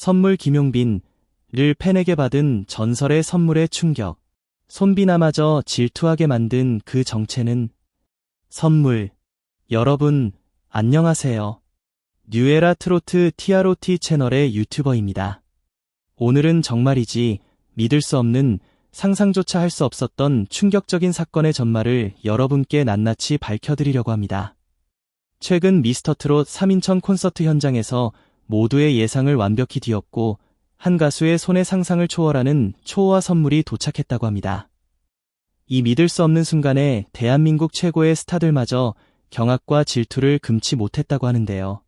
선물 김용빈을 팬에게 받은 전설의 선물의 충격. 손비나마저 질투하게 만든 그 정체는 선물. 여러분, 안녕하세요. 뉴에라 트로트 TROT 채널의 유튜버입니다. 오늘은 정말이지 믿을 수 없는 상상조차 할 수 없었던 충격적인 사건의 전말을 여러분께 낱낱이 밝혀드리려고 합니다. 최근 미스터 트롯 3인천 콘서트 현장에서 모두의 예상을 완벽히 뒤엎고 한 가수의 손의 상상을 초월하는 초호화 선물이 도착했다고 합니다. 이 믿을 수 없는 순간에 대한민국 최고의 스타들마저 경악과 질투를 금치 못했다고 하는데요.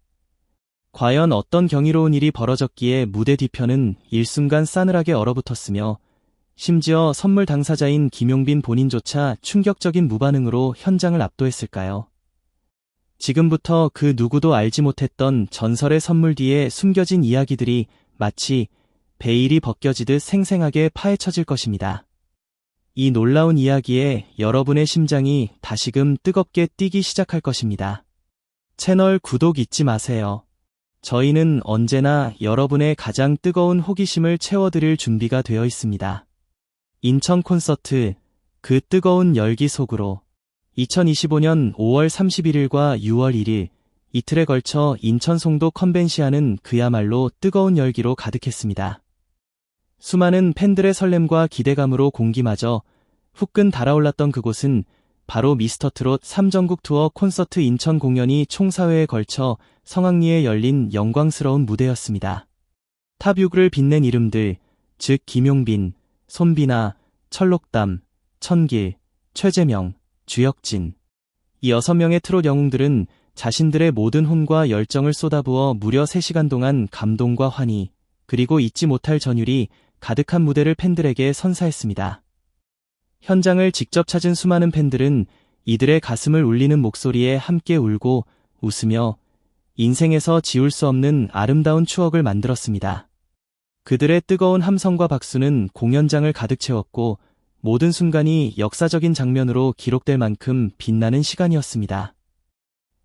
과연 어떤 경이로운 일이 벌어졌기에 무대 뒤편은 일순간 싸늘하게 얼어붙었으며 심지어 선물 당사자인 김용빈 본인조차 충격적인 무반응으로 현장을 압도했을까요? 지금부터 그 누구도 알지 못했던 전설의 선물 뒤에 숨겨진 이야기들이 마치 베일이 벗겨지듯 생생하게 파헤쳐질 것입니다. 이 놀라운 이야기에 여러분의 심장이 다시금 뜨겁게 뛰기 시작할 것입니다. 채널 구독 잊지 마세요. 저희는 언제나 여러분의 가장 뜨거운 호기심을 채워드릴 준비가 되어 있습니다. 인천 콘서트, 그 뜨거운 열기 속으로 2025년 5월 31일과 6월 1일 이틀에 걸쳐 인천 송도 컨벤시아는 그야말로 뜨거운 열기로 가득했습니다. 수많은 팬들의 설렘과 기대감으로 공기마저 후끈 달아올랐던 그곳은 바로 미스터 트롯 3전국 투어 콘서트 인천 공연이 총 4회에 걸쳐 성황리에 열린 영광스러운 무대였습니다. 탑 6를 빛낸 이름들, 즉 김용빈, 손비나, 철록담, 천길, 최재명, 주혁진. 이 여섯 명의 트롯 영웅들은 자신들의 모든 혼과 열정을 쏟아부어 무려 3시간 동안 감동과 환희, 그리고 잊지 못할 전율이 가득한 무대를 팬들에게 선사했습니다. 현장을 직접 찾은 수많은 팬들은 이들의 가슴을 울리는 목소리에 함께 울고 웃으며 인생에서 지울 수 없는 아름다운 추억을 만들었습니다. 그들의 뜨거운 함성과 박수는 공연장을 가득 채웠고 모든 순간이 역사적인 장면으로 기록될 만큼 빛나는 시간이었습니다.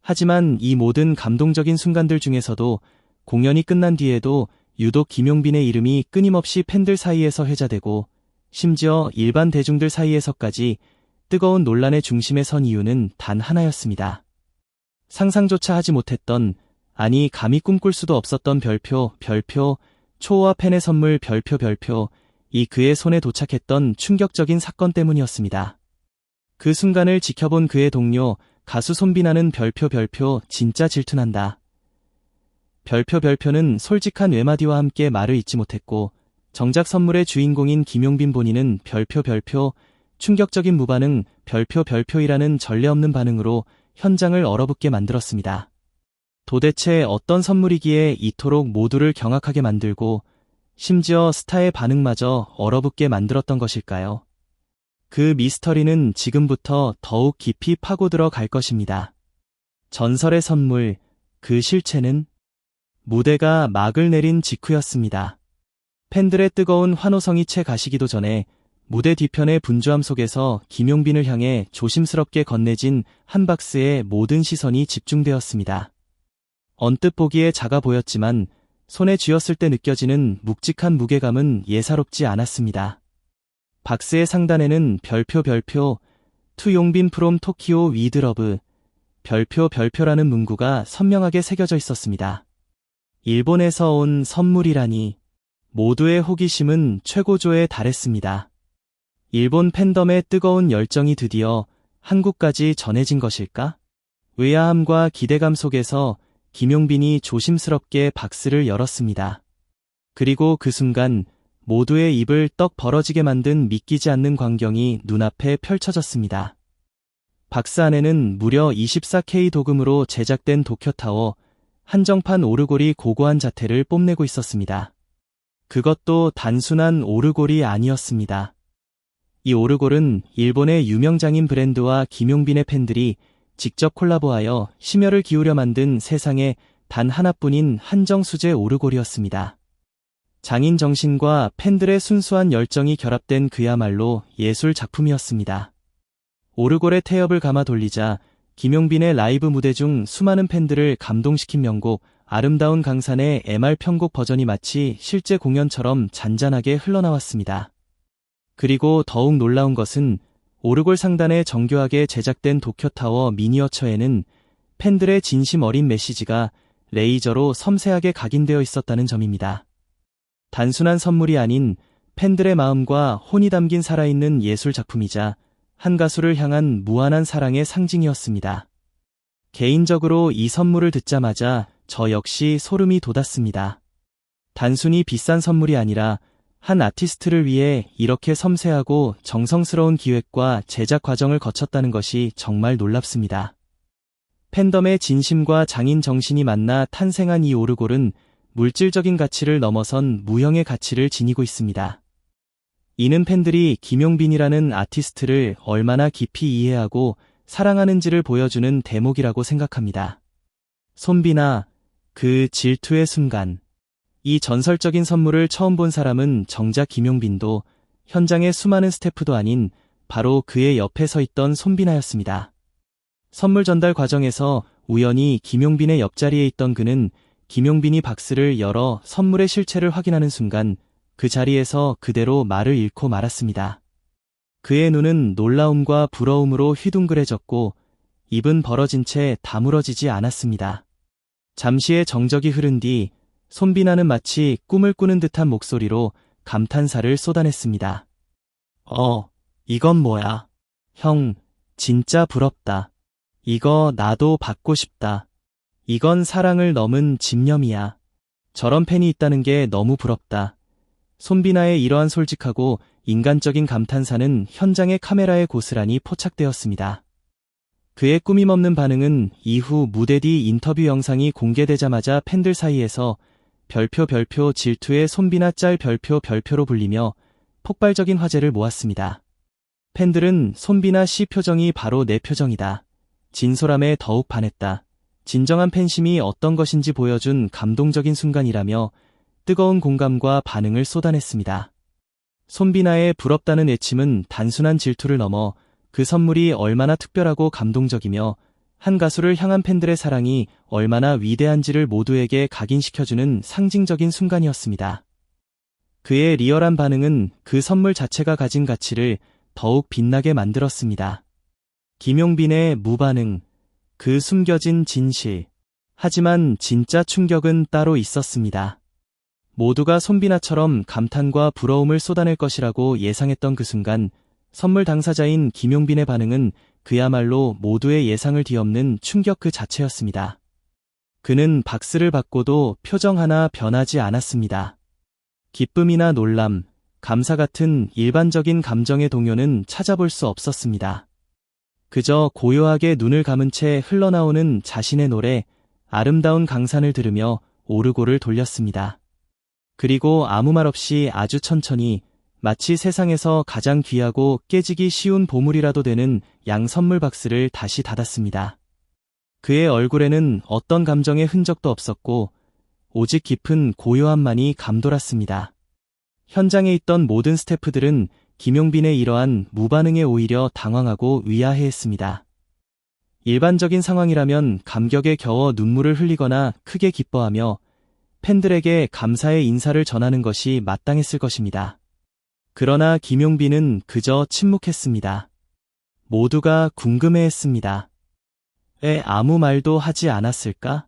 하지만 이 모든 감동적인 순간들 중에서도 공연이 끝난 뒤에도 유독 김용빈의 이름이 끊임없이 팬들 사이에서 회자되고 심지어 일반 대중들 사이에서까지 뜨거운 논란의 중심에 선 이유는 단 하나였습니다. 상상조차 하지 못했던, 아니 감히 꿈꿀 수도 없었던 별표, 별표, 초호화 팬의 선물 별표 별표, 이 그의 손에 도착했던 충격적인 사건 때문이었습니다. 그 순간을 지켜본 그의 동료 가수 손비나는 별표 별표 진짜 질투난다. 별표 별표는 솔직한 외마디와 함께 말을 잇지 못했고 정작 선물의 주인공인 김용빈 본인은 별표 별표 충격적인 무반응 별표 별표이라는 전례 없는 반응으로 현장을 얼어붙게 만들었습니다. 도대체 어떤 선물이기에 이토록 모두를 경악하게 만들고 심지어 스타의 반응마저 얼어붙게 만들었던 것일까요? 그 미스터리는 지금부터 더욱 깊이 파고들어 갈 것입니다. 전설의 선물, 그 실체는 무대가 막을 내린 직후였습니다. 팬들의 뜨거운 환호성이 채 가시기도 전에 무대 뒤편의 분주함 속에서 김용빈을 향해 조심스럽게 건네진 한 박스의 모든 시선이 집중되었습니다. 언뜻 보기에 작아 보였지만 손에 쥐었을 때 느껴지는 묵직한 무게감은 예사롭지 않았습니다. 박스의 상단에는 별표 별표 투용빈 프롬 토키오 위드러브 별표 별표라는 문구가 선명하게 새겨져 있었습니다. 일본에서 온 선물이라니 모두의 호기심은 최고조에 달했습니다. 일본 팬덤의 뜨거운 열정이 드디어 한국까지 전해진 것일까? 의아함과 기대감 속에서 김용빈이 조심스럽게 박스를 열었습니다. 그리고 그 순간 모두의 입을 떡 벌어지게 만든 믿기지 않는 광경이 눈앞에 펼쳐졌습니다. 박스 안에는 무려 24K 도금으로 제작된 도쿄타워 한정판 오르골이 고고한 자태를 뽐내고 있었습니다. 그것도 단순한 오르골이 아니었습니다. 이 오르골은 일본의 유명 장인 브랜드와 김용빈의 팬들이 직접 콜라보하여 심혈을 기울여 만든 세상에 단 하나뿐인 한정 수제 오르골이었습니다. 장인 정신과 팬들의 순수한 열정이 결합된 그야말로 예술 작품이었습니다. 오르골의 태엽을 감아 돌리자 김용빈의 라이브 무대 중 수많은 팬들을 감동시킨 명곡 아름다운 강산의 MR 편곡 버전이 마치 실제 공연처럼 잔잔하게 흘러나왔습니다. 그리고 더욱 놀라운 것은 오르골 상단에 정교하게 제작된 도쿄타워 미니어처에는 팬들의 진심 어린 메시지가 레이저로 섬세하게 각인되어 있었다는 점입니다. 단순한 선물이 아닌 팬들의 마음과 혼이 담긴 살아있는 예술 작품이자 한 가수를 향한 무한한 사랑의 상징이었습니다. 개인적으로 이 선물을 듣자마자 저 역시 소름이 돋았습니다. 단순히 비싼 선물이 아니라 한 아티스트를 위해 이렇게 섬세하고 정성스러운 기획과 제작 과정을 거쳤다는 것이 정말 놀랍습니다. 팬덤의 진심과 장인 정신이 만나 탄생한 이 오르골은 물질적인 가치를 넘어선 무형의 가치를 지니고 있습니다. 이는 팬들이 김용빈이라는 아티스트를 얼마나 깊이 이해하고 사랑하는지를 보여주는 대목이라고 생각합니다. 손비나 그 질투의 순간. 이 전설적인 선물을 처음 본 사람은 정작 김용빈도 현장의 수많은 스태프도 아닌 바로 그의 옆에 서 있던 손비나였습니다. 선물 전달 과정에서 우연히 김용빈의 옆자리에 있던 그는 김용빈이 박스를 열어 선물의 실체를 확인하는 순간 그 자리에서 그대로 말을 잃고 말았습니다. 그의 눈은 놀라움과 부러움으로 휘둥그레졌고 입은 벌어진 채 다물어지지 않았습니다. 잠시의 정적이 흐른 뒤 손비나는 마치 꿈을 꾸는 듯한 목소리로 감탄사를 쏟아냈습니다. 어, 이건 뭐야? 형, 진짜 부럽다. 이거 나도 받고 싶다. 이건 사랑을 넘은 집념이야. 저런 팬이 있다는 게 너무 부럽다. 손비나의 이러한 솔직하고 인간적인 감탄사는 현장의 카메라에 고스란히 포착되었습니다. 그의 꾸밈없는 반응은 이후 무대 뒤 인터뷰 영상이 공개되자마자 팬들 사이에서 별표 별표 질투의 손비나 짤 별표 별표로 불리며 폭발적인 화제를 모았습니다. 팬들은 손비나 씨 표정이 바로 내 표정이다. 진솔함에 더욱 반했다. 진정한 팬심이 어떤 것인지 보여준 감동적인 순간이라며 뜨거운 공감과 반응을 쏟아냈습니다. 손비나의 부럽다는 애침은 단순한 질투를 넘어 그 선물이 얼마나 특별하고 감동적이며 한 가수를 향한 팬들의 사랑이 얼마나 위대한지를 모두에게 각인시켜주는 상징적인 순간이었습니다. 그의 리얼한 반응은 그 선물 자체가 가진 가치를 더욱 빛나게 만들었습니다. 김용빈의 무반응, 그 숨겨진 진실. 하지만 진짜 충격은 따로 있었습니다. 모두가 손비나처럼 감탄과 부러움을 쏟아낼 것이라고 예상했던 그 순간 선물 당사자인 김용빈의 반응은 그야말로 모두의 예상을 뒤엎는 충격 그 자체였습니다. 그는 박스를 받고도 표정 하나 변하지 않았습니다. 기쁨이나 놀람, 감사 같은 일반적인 감정의 동요는 찾아볼 수 없었습니다. 그저 고요하게 눈을 감은 채 흘러나오는 자신의 노래, 아름다운 강산을 들으며 오르골을 돌렸습니다. 그리고 아무 말 없이 아주 천천히 마치 세상에서 가장 귀하고 깨지기 쉬운 보물이라도 되는 양 선물 박스를 다시 닫았습니다. 그의 얼굴에는 어떤 감정의 흔적도 없었고 오직 깊은 고요함만이 감돌았습니다. 현장에 있던 모든 스태프들은 김용빈의 이러한 무반응에 오히려 당황하고 위아해했습니다. 일반적인 상황이라면 감격에 겨워 눈물을 흘리거나 크게 기뻐하며 팬들에게 감사의 인사를 전하는 것이 마땅했을 것입니다. 그러나 김용빈은 그저 침묵했습니다. 모두가 궁금해했습니다. 왜 아무 말도 하지 않았을까?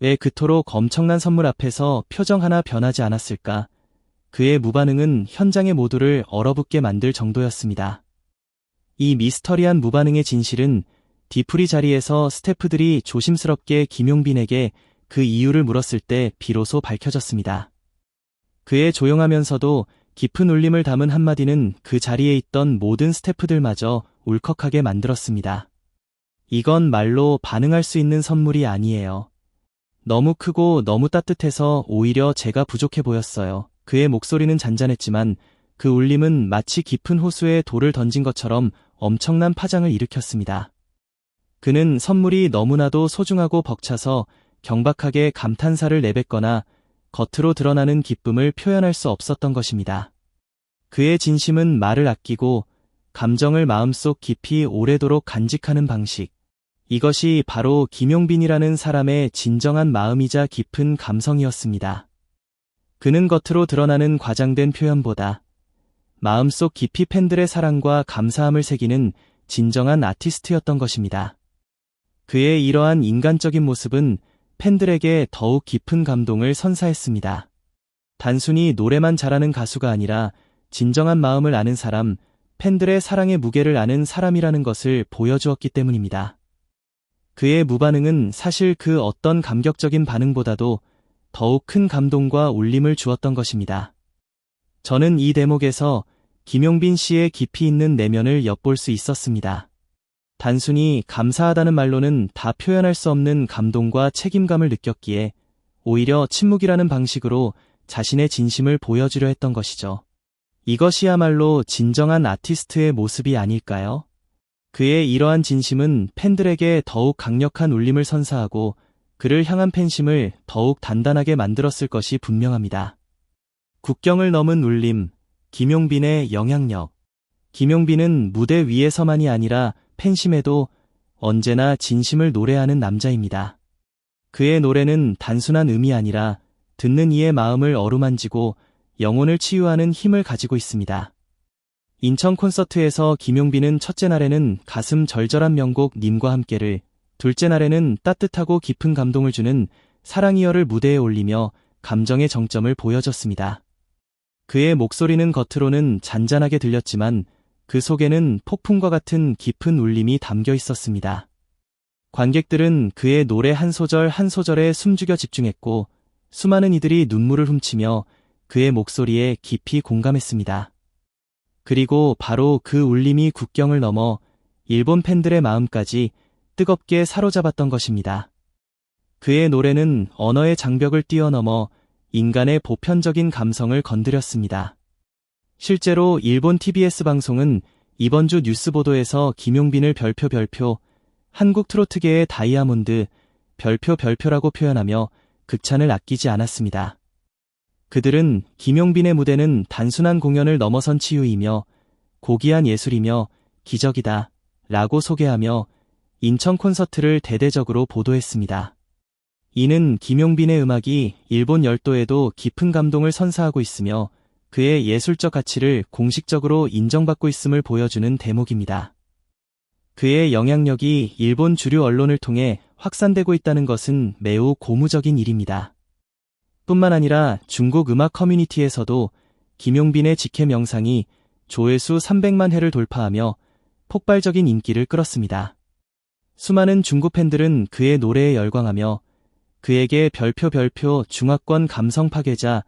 왜 그토록 엄청난 선물 앞에서 표정 하나 변하지 않았을까? 그의 무반응은 현장의 모두를 얼어붙게 만들 정도였습니다. 이 미스터리한 무반응의 진실은 디프리 자리에서 스태프들이 조심스럽게 김용빈에게 그 이유를 물었을 때 비로소 밝혀졌습니다. 그의 조용하면서도 깊은 울림을 담은 한마디는 그 자리에 있던 모든 스태프들마저 울컥하게 만들었습니다. 이건 말로 반응할 수 있는 선물이 아니에요. 너무 크고 너무 따뜻해서 오히려 제가 부족해 보였어요. 그의 목소리는 잔잔했지만 그 울림은 마치 깊은 호수에 돌을 던진 것처럼 엄청난 파장을 일으켰습니다. 그는 선물이 너무나도 소중하고 벅차서 경박하게 감탄사를 내뱉거나 겉으로 드러나는 기쁨을 표현할 수 없었던 것입니다. 그의 진심은 말을 아끼고 감정을 마음속 깊이 오래도록 간직하는 방식. 이것이 바로 김용빈이라는 사람의 진정한 마음이자 깊은 감성이었습니다. 그는 겉으로 드러나는 과장된 표현보다 마음속 깊이 팬들의 사랑과 감사함을 새기는 진정한 아티스트였던 것입니다. 그의 이러한 인간적인 모습은 팬들에게 더욱 깊은 감동을 선사했습니다. 단순히 노래만 잘하는 가수가 아니라 진정한 마음을 아는 사람, 팬들의 사랑의 무게를 아는 사람이라는 것을 보여주었기 때문입니다. 그의 무반응은 사실 그 어떤 감격적인 반응보다도 더욱 큰 감동과 울림을 주었던 것입니다. 저는 이 대목에서 김용빈 씨의 깊이 있는 내면을 엿볼 수 있었습니다. 단순히 감사하다는 말로는 다 표현할 수 없는 감동과 책임감을 느꼈기에 오히려 침묵이라는 방식으로 자신의 진심을 보여주려 했던 것이죠. 이것이야말로 진정한 아티스트의 모습이 아닐까요? 그의 이러한 진심은 팬들에게 더욱 강력한 울림을 선사하고 그를 향한 팬심을 더욱 단단하게 만들었을 것이 분명합니다. 국경을 넘은 울림, 김용빈의 영향력. 김용빈은 무대 위에서만이 아니라 팬심에도 언제나 진심을 노래하는 남자입니다. 그의 노래는 단순한 음이 아니라 듣는 이의 마음을 어루만지고 영혼을 치유하는 힘을 가지고 있습니다. 인천 콘서트에서 김용빈은 첫째 날에는 가슴 절절한 명곡 님과 함께를, 둘째 날에는 따뜻하고 깊은 감동을 주는 사랑이여를 무대에 올리며 감정의 정점을 보여줬습니다. 그의 목소리는 겉으로는 잔잔하게 들렸지만 그 속에는 폭풍과 같은 깊은 울림이 담겨 있었습니다. 관객들은 그의 노래 한 소절 한 소절에 숨죽여 집중했고 수많은 이들이 눈물을 훔치며 그의 목소리에 깊이 공감했습니다. 그리고 바로 그 울림이 국경을 넘어 일본 팬들의 마음까지 뜨겁게 사로잡았던 것입니다. 그의 노래는 언어의 장벽을 뛰어넘어 인간의 보편적인 감성을 건드렸습니다. 실제로 일본 TBS 방송은 이번 주 뉴스 보도에서 김용빈을 별표 별표, 한국 트로트계의 다이아몬드, 별표 별표라고 표현하며 극찬을 아끼지 않았습니다. 그들은 김용빈의 무대는 단순한 공연을 넘어선 치유이며 고귀한 예술이며 기적이다 라고 소개하며 인천 콘서트를 대대적으로 보도했습니다. 이는 김용빈의 음악이 일본 열도에도 깊은 감동을 선사하고 있으며 그의 예술적 가치를 공식적으로 인정받고 있음을 보여주는 대목입니다. 그의 영향력이 일본 주류 언론을 통해 확산되고 있다는 것은 매우 고무적인 일입니다. 뿐만 아니라 중국 음악 커뮤니티에서도 김용빈의 직회 명상이 조회수 300만 회를 돌파하며 폭발적인 인기를 끌었습니다. 수많은 중국 팬들은 그의 노래에 열광하며 그에게 별표 별표 중화권 감성 파괴자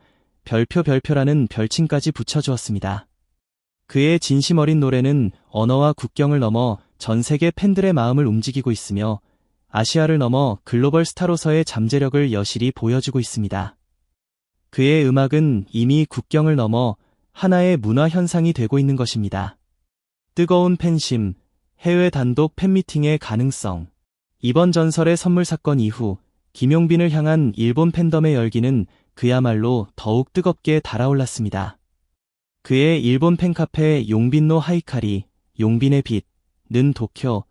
별표 별표라는 별칭까지 붙여주었습니다. 그의 진심 어린 노래는 언어와 국경을 넘어 전 세계 팬들의 마음을 움직이고 있으며 아시아를 넘어 글로벌 스타로서의 잠재력을 여실히 보여주고 있습니다. 그의 음악은 이미 국경을 넘어 하나의 문화 현상이 되고 있는 것입니다. 뜨거운 팬심, 해외 단독 팬미팅의 가능성. 이번 전설의 선물 사건 이후 김용빈을 향한 일본 팬덤의 열기는 그야말로 더욱 뜨겁게 달아올랐습니다. 그의 일본 팬카페 용빈노 하이카리, 용빈의 빛,는 도쿄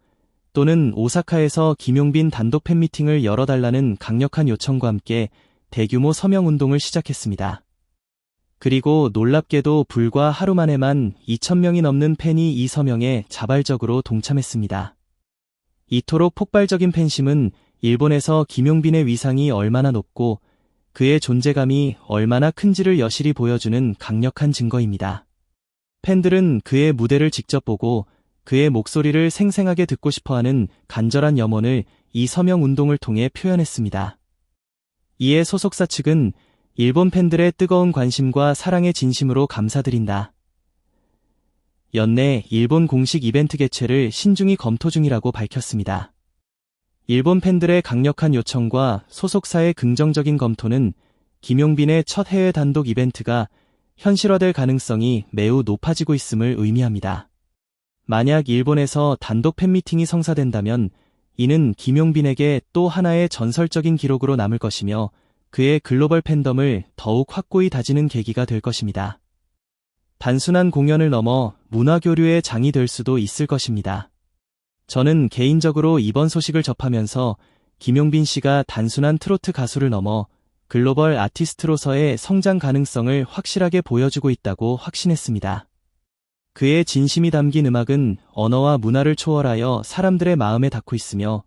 또는 오사카에서 김용빈 단독 팬미팅을 열어달라는 강력한 요청과 함께 대규모 서명 운동을 시작했습니다. 그리고 놀랍게도 불과 하루 만에만 2천명이 넘는 팬이 이 서명에 자발적으로 동참했습니다. 이토록 폭발적인 팬심은 일본에서 김용빈의 위상이 얼마나 높고 그의 존재감이 얼마나 큰지를 여실히 보여주는 강력한 증거입니다. 팬들은 그의 무대를 직접 보고 그의 목소리를 생생하게 듣고 싶어하는 간절한 염원을 이 서명 운동을 통해 표현했습니다. 이에 소속사 측은 일본 팬들의 뜨거운 관심과 사랑의 진심으로 감사드린다. 연내 일본 공식 이벤트 개최를 신중히 검토 중이라고 밝혔습니다. 일본 팬들의 강력한 요청과 소속사의 긍정적인 검토는 김용빈의 첫 해외 단독 이벤트가 현실화될 가능성이 매우 높아지고 있음을 의미합니다. 만약 일본에서 단독 팬미팅이 성사된다면 이는 김용빈에게 또 하나의 전설적인 기록으로 남을 것이며 그의 글로벌 팬덤을 더욱 확고히 다지는 계기가 될 것입니다. 단순한 공연을 넘어 문화 교류의 장이 될 수도 있을 것입니다. 저는 개인적으로 이번 소식을 접하면서 김용빈 씨가 단순한 트로트 가수를 넘어 글로벌 아티스트로서의 성장 가능성을 확실하게 보여주고 있다고 확신했습니다. 그의 진심이 담긴 음악은 언어와 문화를 초월하여 사람들의 마음에 닿고 있으며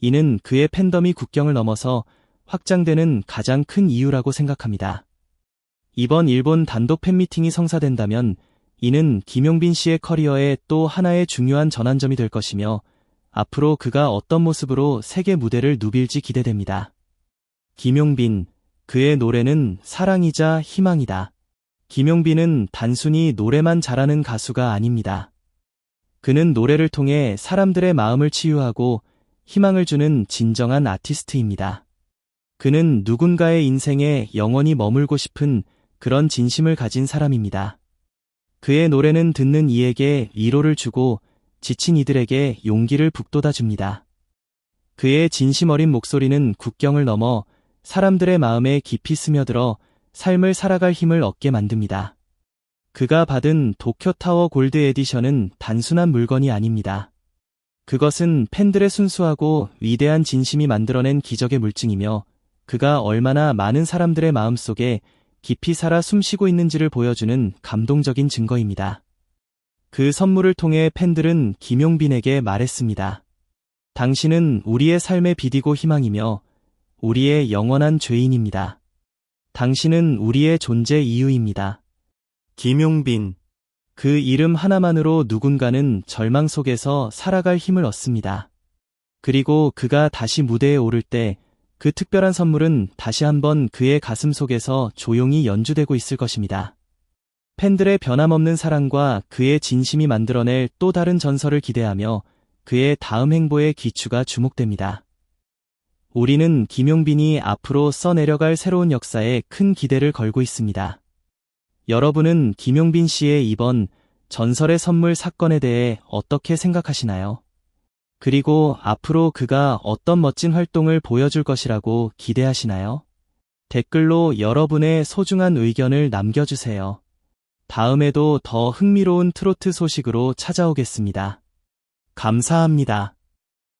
이는 그의 팬덤이 국경을 넘어서 확장되는 가장 큰 이유라고 생각합니다. 이번 일본 단독 팬미팅이 성사된다면 이는 김용빈 씨의 커리어에 또 하나의 중요한 전환점이 될 것이며 앞으로 그가 어떤 모습으로 세계 무대를 누빌지 기대됩니다. 김용빈, 그의 노래는 사랑이자 희망이다. 김용빈은 단순히 노래만 잘하는 가수가 아닙니다. 그는 노래를 통해 사람들의 마음을 치유하고 희망을 주는 진정한 아티스트입니다. 그는 누군가의 인생에 영원히 머물고 싶은 그런 진심을 가진 사람입니다. 그의 노래는 듣는 이에게 위로를 주고 지친 이들에게 용기를 북돋아 줍니다. 그의 진심 어린 목소리는 국경을 넘어 사람들의 마음에 깊이 스며들어 삶을 살아갈 힘을 얻게 만듭니다. 그가 받은 도쿄타워 골드 에디션은 단순한 물건이 아닙니다. 그것은 팬들의 순수하고 위대한 진심이 만들어낸 기적의 물증이며 그가 얼마나 많은 사람들의 마음속에 깊이 살아 숨쉬고 있는지를 보여주는 감동적인 증거입니다. 그 선물을 통해 팬들은 김용빈에게 말했습니다. 당신은 우리의 삶의 비디고 희망이며 우리의 영원한 죄인입니다. 당신은 우리의 존재 이유입니다. 김용빈. 그 이름 하나만으로 누군가는 절망 속에서 살아갈 힘을 얻습니다. 그리고 그가 다시 무대에 오를 때 그 특별한 선물은 다시 한번 그의 가슴 속에서 조용히 연주되고 있을 것입니다. 팬들의 변함없는 사랑과 그의 진심이 만들어낼 또 다른 전설을 기대하며 그의 다음 행보의 기추가 주목됩니다. 우리는 김용빈이 앞으로 써내려갈 새로운 역사에 큰 기대를 걸고 있습니다. 여러분은 김용빈 씨의 이번 전설의 선물 사건에 대해 어떻게 생각하시나요? 그리고 앞으로 그가 어떤 멋진 활동을 보여줄 것이라고 기대하시나요? 댓글로 여러분의 소중한 의견을 남겨주세요. 다음에도 더 흥미로운 트로트 소식으로 찾아오겠습니다. 감사합니다.